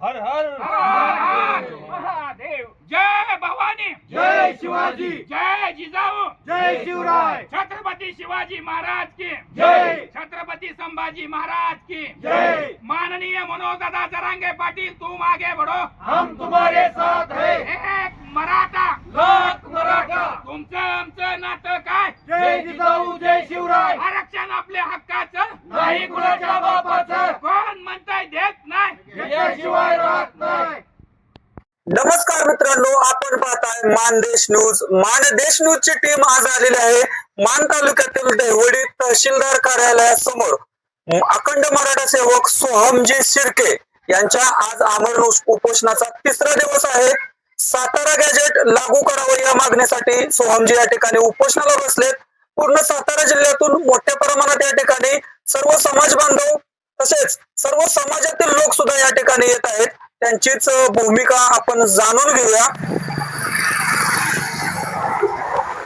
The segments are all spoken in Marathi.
हर हर। महादेव जय भवानी। जय शिवाजी। जय जिजाऊ। जय शिवराय। छत्रपति शिवाजी महाराज की। जय. छत्रपति संभाजी महाराज की। जय. माननीय मनोज दादा जरांगे पाटील तुम आगे बढ़ो हम तुम्हारे साथ है। एक मराठा। लाख मराठा। तुमचं आमचं नातं काय? जय जिजाऊ जय शिवराय। आरक्षण आपल्या हक्काचं? नाही कुणाच्या बापाचं। कोण म्हणताय देत शिवाय राहत नाही. नमस्कार मित्रांनो आपण पाहताय मानदेश न्यूज. मानदेश न्यूज ची टीम आज आलेली आहे मान तालुक्यातील दहिवडी तहसीलदार कार्यालयासमोर. अखंड मराठा सेवक सोहमजी शिर्के यांच्या आज आमरण उपोषणाचा तिसरा दिवस आहे. सातारा गॅजेट लागू करावं या मागणीसाठी सोहमजी या ठिकाणी उपोषणाला बसलेत. पूर्ण सातारा जिल्ह्यातून मोठ्या प्रमाणात या ठिकाणी सर्व समाज बांधव तसेच सर्व समाजातील लोक सुद्धा या ठिकाणी येत आहेत. त्यांचीच भूमिका आपण जाणून घेऊया.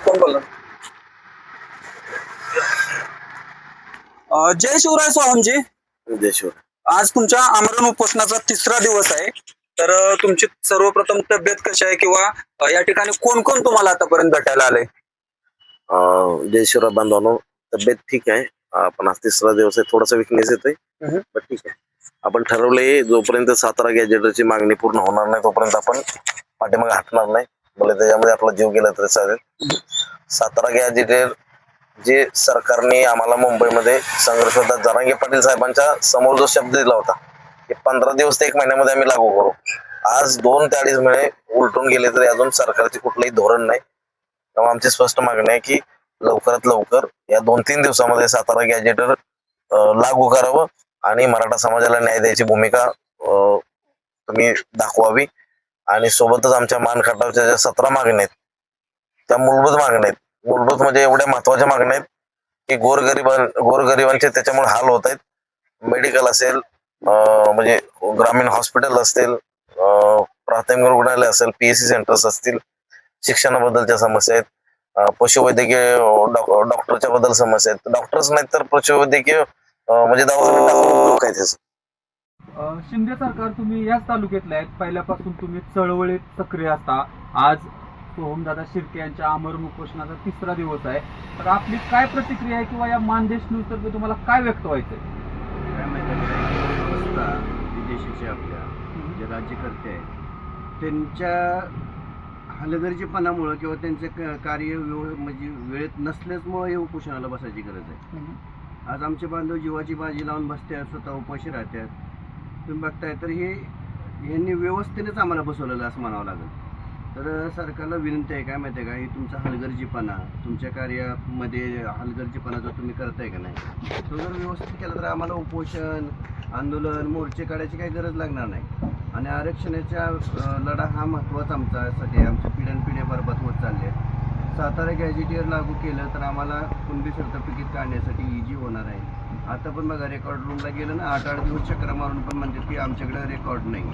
कोण बोलला अ, जय शिवराय आज तुमच्या आमरण उपोषणाचा तिसरा दिवस आहे. तर तुमची सर्वप्रथम तब्येत कशी आहे किंवा या ठिकाणी कोण कोण तुम्हाला आतापर्यंत भेटायला आले जय शिवराय बांधवांनो तब्येत ठीक आहे. पण आज तिसरा दिवस आहे थोडासा विकनेस येतोय. पण ठीक आहे. आपण ठरवलंय जोपर्यंत सातारा गॅजेटची मागणी पूर्ण होणार नाही तोपर्यंत आपण पाठीमागे हटणार नाही. भले त्याच्यामध्ये आपला जीव गेला तरी चालेल. सातारा गॅजेटेर जे सरकारने आम्हाला मुंबईमध्ये संघर्ष होता जरांगे पाटील साहेबांच्या समोर जो शब्द दिला होता की पंधरा दिवस ते एक महिन्यामध्ये आम्ही लागू करू. आज दोन ते अडीच महिने उलटून गेले तरी अजून सरकारचे कुठलंही धोरण नाही. त्यामुळे आमची स्पष्ट मागणी आहे की लवकरात लवकर या दोन तीन दिवसामध्ये सातारा गॅजेटर लागू करावं आणि मराठा समाजाला न्याय द्यायची भूमिका तुम्ही दाखवावी. आणि सोबतच आमच्या मान खटावच्या ज्या सतरा मागण्या आहेत त्या मूलभूत मागण्या आहेत. मूलभूत म्हणजे एवढ्या महत्त्वाच्या मागण्या आहेत की गोरगरिबां गोरगरिबांचे त्याच्यामुळे हाल होत आहेत. मेडिकल असेल म्हणजे ग्रामीण हॉस्पिटल असतील प्राथमिक रुग्णालय असेल पीएससी सेंटर्स असतील शिक्षणाबद्दलच्या समस्या आहेत. पशुवैद्यकीय डॉक्टरच्या बद्दल समस्या आहेत. डॉक्टर्स नाहीत तर पशुवैद्यकीय म्हणजे दवाखाने टाकून उपयोग आहे त्याचा? अ, शिंदे सरकार तुम्ही याच तालुक्यातले आहेत. पहिल्यापासून तुम्ही चळवळीत सक्रिय असता. आज सोहमदादा शिर्के यांच्या आमरण उपोषणाचा तिसरा दिवस आहे. तर आपली काय प्रतिक्रिया आहे किंवा या मानदेश न्यूज तर्फे तुम्हाला काय व्यक्त माहिती आहे विदेशीचे आपल्या जे राज्यकर्ते आहेत त्यांच्या हलगर्जीपणामुळं किंवा त्यांचे क- कार्य म्हणजे वेळेत नसल्याचमुळं हे उपोषणाला बसायची गरज आहे. आज आमचे बांधव जीवाची बाजी लावून बसतात स्वतः उपाशी राहतात. तुम्ही बघताय तर हे यांनी व्यवस्थेनेच आम्हाला बसवलेलं असं म्हणावं लागेल. तर सरकारला विनंती आहे काय माहिती आहे का? हे तुमचा हलगर्जीपणा तुमच्या कार्यामध्ये हलगर्जीपणा जो तुम्ही करताय का नाही? तो जर व्यवस्थित केला तर आम्हाला उपोषण आंदोलन मोर्चे काढायची काही गरज लागणार नाही. आणि आरक्षणाच्या लढा हा महत्त्वाचा आमच्यासाठी आमच्या पिढ्यानपिढ्या बरबाद होत चालले आहेत सातारा गॅजेटियर लागू केलं तर आम्हाला कुणबी सर्टिफिकेट काढण्यासाठी इजी होणार आहे. आता पण बघा रेकॉर्ड रूमला गेलं ना आठ आठ दिवस चक्र मारून पण म्हणतात की आमच्याकडे रेकॉर्ड नाही.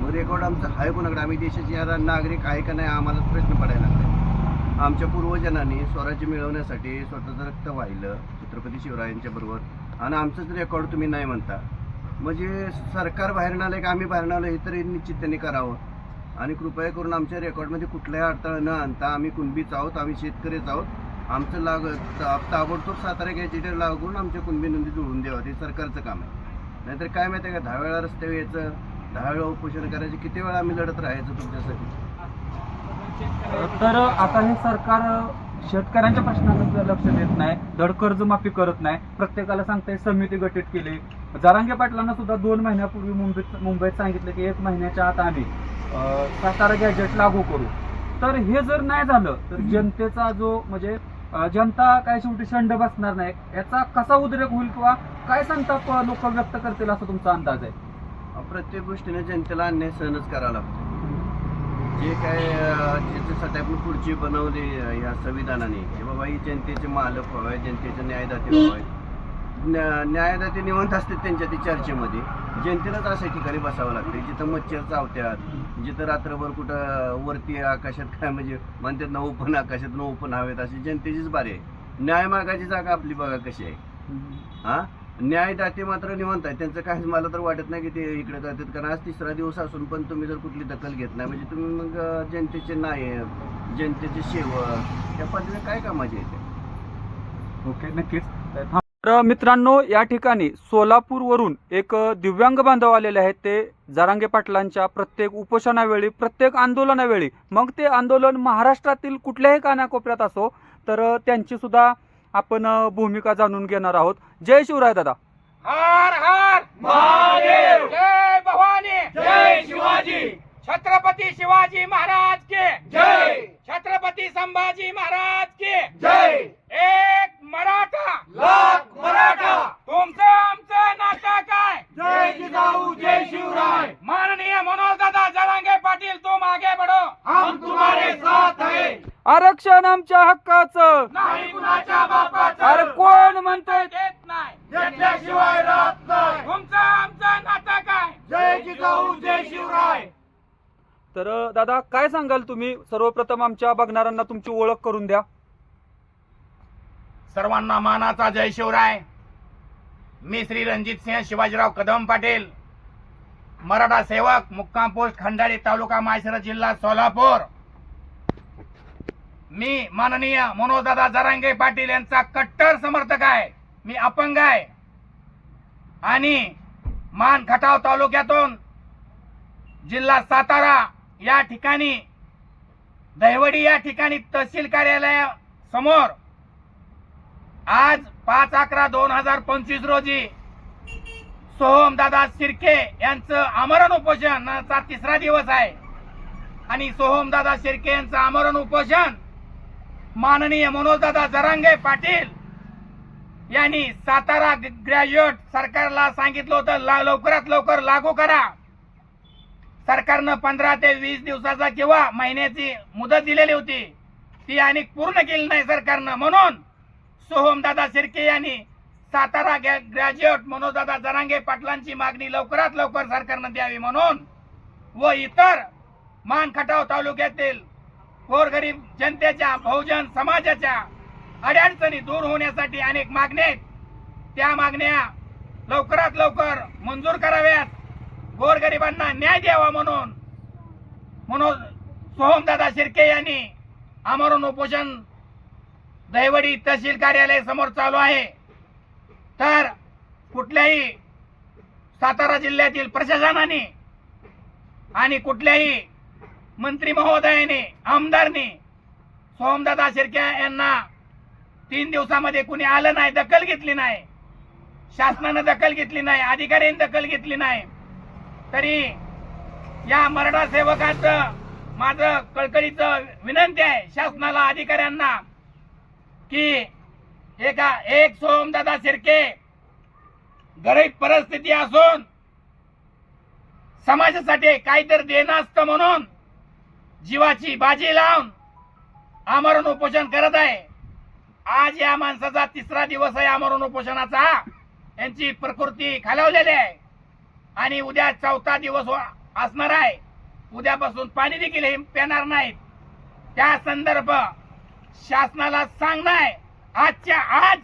मग रेकॉर्ड आमचं आहे कोणाकडे? आम्ही देशाचे यार नागरिक आहे का नाही आम्हाला प्रश्न पडायला लागला. आमच्या पूर्वजनांनी स्वराज्य मिळवण्यासाठी स्वतःचं रक्त वाहिलं छत्रपती शिवरायांच्या बरोबर. आणि आमचंच रेकॉर्ड तुम्ही नाही म्हणता. म्हणजे सरकार बाहेर आलं की आम्ही बाहेर आलो हे तरी निश्चित त्यांनी करावं. आणि कृपया करून आमच्या रेकॉर्डमध्ये कुठल्याही अडथळा न आणता आम्ही कुणबीच आहोत आम्ही शेतकरीच आहोत. आमचं लाग ताबडतोब सातारा गॅजेटेर लागू करून आमच्या कुणबी नोंदी जोडून द्यावं हे सरकारचं काम आहे. नाहीतर काय माहिती आहे का दहा वेळा रस्त्यावर यायचं दहा वेळा उपोषण करायचं किती वेळा आम्ही लढत राहायचं तुमच्यासाठी? तर आता हे सरकार शेतकऱ्यांच्या प्रश्नाकडे लक्ष देत नाही धड कर्जमाफी करत नाही. प्रत्येकाला सांगताय समिती गठीत केली. जरांगे पाटलांना सुद्धा दोन महिन्यापूर्वी मुंबईत मुंबईत सांगितलं की एक महिन्याच्या आत आम्ही सातारा गॅजेट लागू करू. तर हे जर नाही झालं तर जनतेचा जो म्हणजे जनता काय शेवटी शंड बसणार नाही याचा कसा उद्रेक होईल किंवा काय संताप लोक व्यक्त करतील असा तुमचा अंदाज आहे? प्रत्येक गोष्टीने जनतेला अन्याय सहनच करावा लागतो. जे काय ज्याच्यासाठी आपण खुर्ची बनवली या संविधानाने की बाबा ही जनतेचे मालक व्हावे जनतेचे न्यायदाते व्हावे. न्या- न्यायदाते निवंत असतात त्यांच्या ते चर्चेमध्ये. जनतेलाच अशा ठिकाणी बसावं लागते जिथं मच्छर चावत्यात जिथं रात्रभर कुठं वरती आकाशात काय म्हणजे म्हणतात ना ओपन आकाशात न ओपन हवेत अशी जनतेचीच बारी आहे. न्याय जागा आपली बघा कशी आहे. हा? न्यायदाते मात्र निवंत आहे त्यांचं काहीच मला तर वाटत नाही की ते इकडे जातात. कारण आज तिसरा दिवस असून पण तुम्ही जर कुठली दखल घेत नाही म्हणजे तुम्ही मग जनतेचे नायक जनतेचे सेवक त्या पद्धतीने काय कामाचे येते ओके नक्कीच. तर मित्रांनो या ठिकाणी सोलापूरवरून एक दिव्यांग बांधव आलेले आहेत. ते जारांगे पाटलांच्या प्रत्येक उपोषणावेळी प्रत्येक आंदोलनावेळी मग ते आंदोलन महाराष्ट्रातील कुठल्याही कानाकोपऱ्यात असो तर त्यांची सुद्धा आपण भूमिका जाणून घेणार आहोत. जय शिवराय दादा. हर हर! महादेव! जय भवानी! जय शिवाजी! छत्रपती शिवाजी महाराज के! जय! छत्रपती संभाजी महाराज के! जय! एक मराठा! लाख मराठा! तुमचं आमचं नातं काय? जय जिजाऊ जय शिवराय! माननीय मनोज दादा जरांगे पाटील तुम आगे बढ़ो. हम तुम्हारे साथ है। आरक्षण आमच्या हक्काचं. नाही कुणाच्या बापाचं. अरे कोण म्हणतंय? देत नाही. घेतल्याशिवाय राहत नाही. तुमचं आमचं नातं काय? जय जिजाऊ जय शिवराय! तर दादा काय सांगाल तुम्ही? सर्वप्रथम आमच्या बघणाऱ्यांना तुमची ओळख करून द्या. सर्वांना मानाचा जय शिवराय. मी श्री रणजित सिंह शिवाजीराव कदम पाटील. मराठा सेवक मुक्काम पोस्ट खंडाळी तालुका माळशिरस जिल्हा सोलापूर. मी माननीय मनोजदादा जरांगे पाटील यांचा कट्टर समर्थक आहे. मी अपंग आहे. आणि मान खटाव तालुक्यातून जिल्हा सातारा या ठिकाणी दहिवडी या ठिकाणी तहसील कार्यालया समोर आज पाच अकरा दोन हजार पंचवीस रोजी सोहम दादा शिर्के यांचं आमरण उपोषणाचा तिसरा दिवस आहे. आणि सोहम दादा शिर्के यांचं आमरण उपोषण माननीय मनोजदादा जरांगे पाटील यांनी सातारा ग्रॅज्युएट सरकारला सांगितलं होतं लवकरात लवकर लागू करा. सरकारनं पंधरा ते वीस दिवसाचा किंवा महिन्याची मुदत दिलेली होती. ती आणि पूर्ण केली नाही सरकारनं. म्हणून सोहमदादा शिर्के यांनी सातारा ग्रॅज्युएट मनोजदादा जरांगे पाटलांची मागणी लवकरात लवकर सरकारनं द्यावी म्हणून व इतर मान खटाव तालुक्यातील गोरगरीब जनतेच्या बहुजन समाजाच्या अडचणी दूर होण्यासाठी अनेक मागण्या आहेत. त्या मागण्या लवकरात लवकर मंजूर कराव्यात. गोरगरिबांना न्याय द्यावा म्हणून म्हणून सोहमदादा शिर्के यांनी आमरण उपोषण दैवडी तहसील कार्यालय समोर चालू आहे. तर कुठल्याही सातारा जिल्ह्यातील प्रशासनाने आणि कुठल्याही मंत्री महोदयाने आमदारने सोमदादा शिर्के यांना तीन दिवसामध्ये कुणी आलं नाही दखल घेतली नाही. शासनानं दखल घेतली नाही अधिकाऱ्यांनी दखल घेतली नाही. तरी या मराठा सेवकांचं माझं कळकळीचं विनंती आहे शासनाला अधिकाऱ्यांना की एका एक सोमदादा शिर्के गरीब परिस्थिती असून समाजासाठी काहीतरी देणं असतं म्हणून जीवाची बाजी लावून आमरण उपोषण करत आहे. आज या माणसाचा तिसरा दिवस आहे आमरण उपोषणाचा. यांची प्रकृती खालावलेली आहे. आणि उद्या चौथा दिवस असणार आहे. उद्यापासून पाणी देखील हे पिणार नाहीत. त्या संदर्भ शासनाला सांगणं आहे आजच्या आज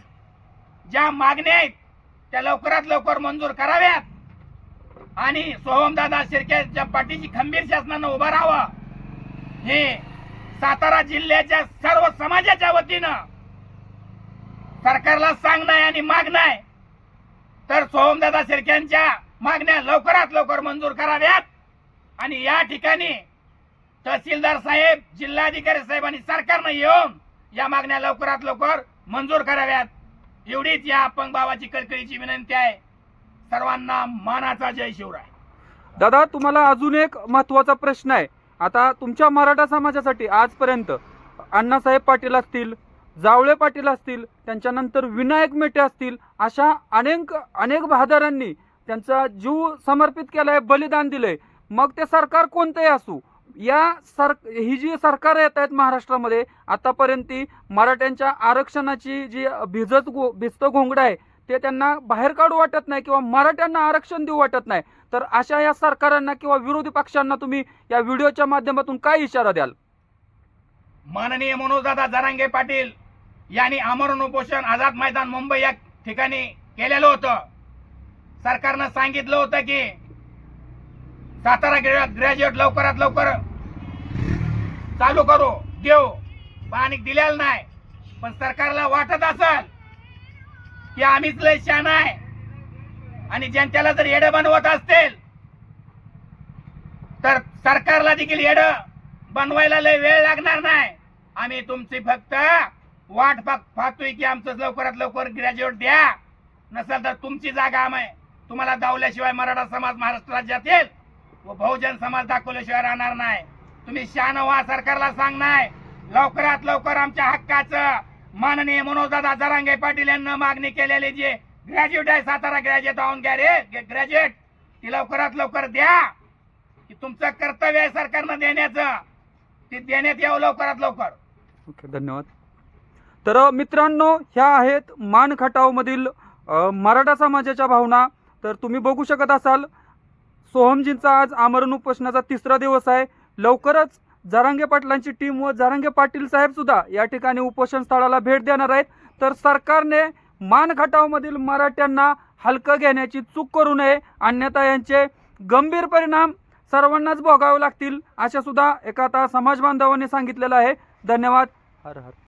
ज्या मागण्या आहेत त्या लवकरात लवकर मंजूर कराव्यात. आणि सोहमदादा शिर्केच्या पाठीची खंबीर शासनानं उभं राहावं. हे सातारा जिल्ह्याच्या सर्व समाजाच्या वतीनं सरकारला सांगणं आहे आणि मागणं आहे तर सोहमदादा शिर्क्यांच्या मागण्या लवकरात लवकर मंजूर कराव्यात. आणि या ठिकाणी तहसीलदार साहेब जिल्हाधिकारी साहेब आणि सरकारनं येऊन या मागण्या लवकरात लवकर मंजूर कराव्यात. एवढीच या अपंग बाबाची कळकळीची विनंती आहे. सर्वांना मानाचा जय शिवराय. दादा तुम्हाला अजून एक महत्त्वाचा प्रश्न आहे. आता तुमच्या मराठा समाजासाठी आजपर्यंत अण्णासाहेब पाटील असतील जावळे पाटील असतील त्यांच्यानंतर विनायक मेटे असतील अशा अनेक अनेक बहादरांनी त्यांचा जीव समर्पित केलाय बलिदान दिलंय. मग ते सरकार कोणतंही असू या सर ही जी सरकार येत आहेत महाराष्ट्रामध्ये आतापर्यंत ती मराठ्यांच्या आरक्षणाची जी भिजत गो भिजतं घोंगडं आहे ते त्यांना बाहेर काढू वाटत नाही किंवा मराठ्यांना आरक्षण देऊ वाटत नाही. तर अशा या सरकारांना किंवा विरोधी पक्षांना तुम्ही या व्हिडिओच्या माध्यमातून काय इशारा द्याल? माननीय मनोजदादा जरांगे पाटील यांनी आमरण उपोषण आझाद मैदान मुंबई या ठिकाणी केलेलं होतं. सरकारनं सांगितलं होतं की सातारा ग्रॅज्युएट लवकरात लवकर चालू करू. देऊ पाणी दिलेलं नाही पण सरकारला वाटत असल की आम्हीच लय शान आहे. आणि जनतेला जर येडं बनवत असतील तर सरकारला देखील येडं बनवायला लय वेळ लागणार नाही. आम्ही तुमची फक्त वाट पाहतोय की आमचं लवकरात लवकर ग्रॅज्युएट द्या. नसेल तर तुमची जागा आम्ही तुम्हाला दावल्याशिवाय मराठा समाज महाराष्ट्र राज्यात येईल व बहुजन समाज दाखवल्याशिवाय राहणार नाही. तुम्ही शान सरकारला सांगणार. लवकरात लवकर आमच्या हक्काचं माननीय मनोजदादा जरांगे पाटील यांना मागणी केलेली जे ग्रॅज्युएट आहे सातारा ग्रॅज्युएट ऑन गॅरे ग्रॅज्युएट ती लवकरात लवकर द्या. की तुमचं कर्तव्य आहे सरकारनं देण्याचं. ती देण्यात यावं लवकरात लवकर. ओके धन्यवाद. तर मित्रांनो ह्या आहेत मान खटावमधील मराठा समाजाच्या भावना. तर तुम्ही बघू शकत असाल सोहमजींचा आज आमरण उपोषणाचा तिसरा दिवस आहे. लवकरच जारांगे पाटलांची टीम व जरांगे पाटील साहेब सुद्धा या ठिकाणी उपोषण स्थळाला भेट देणार आहेत. तर सरकारने मानखटावमधील मराठ्यांना हलकं घेण्याची चूक करू नये. अन्यथा यांचे गंभीर परिणाम सर्वांनाच भोगावे लागतील अशा सुद्धा एका आता समाज बांधवांनी सांगितलेलं आहे. धन्यवाद. हर हर.